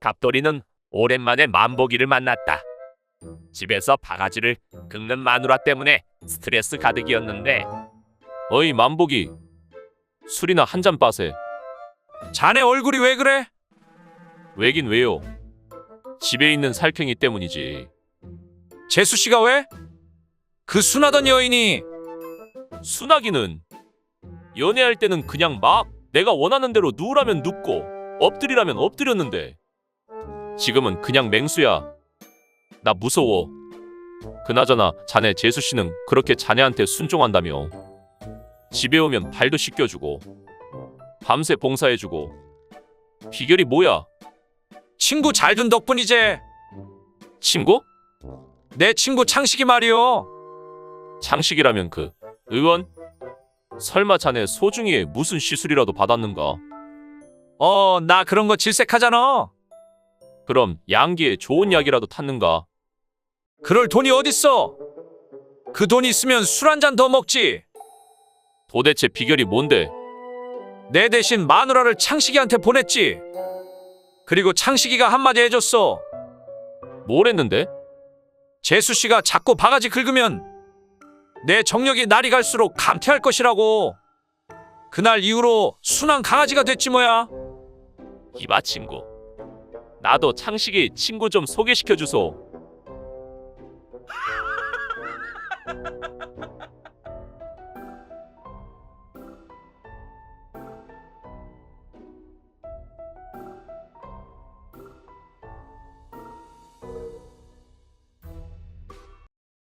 갑돌이는 오랜만에 만보기를 만났다. 집에서 바가지를 긁는 마누라 때문에 스트레스 가득이었는데 어이 만복이 술이나 한 잔 빠세 자네 얼굴이 왜 그래? 왜긴 왜요 집에 있는 살쾡이 때문이지 재수 씨가 왜? 그 순하던 여인이 순하기는 연애할 때는 그냥 막 내가 원하는 대로 누우라면 눕고 엎드리라면 엎드렸는데 지금은 그냥 맹수야 나 무서워 그나저나 자네 재수 씨는 그렇게 자네한테 순종한다며 집에 오면 발도 씻겨주고 밤새 봉사해주고 비결이 뭐야 친구 잘 둔 덕분이지. 친구? 내 친구 창식이 말이오. 창식이라면 그 의원? 설마 자네 소중이에 무슨 시술이라도 받았는가? 어, 나 그런 거 질색하잖아. 그럼 양기에 좋은 약이라도 탔는가? 그럴 돈이 어딨어? 그 돈 있으면 술 한 잔 더 먹지. 도대체 비결이 뭔데? 내 대신 마누라를 창식이한테 보냈지. 그리고 창식이가 한마디 해줬어. 뭘 했는데? 재수 씨가 자꾸 바가지 긁으면 내 정력이 날이 갈수록 감퇴할 것이라고. 그날 이후로 순한 강아지가 됐지 뭐야. 이봐 친구. 나도 창식이 친구 좀 소개시켜 주소.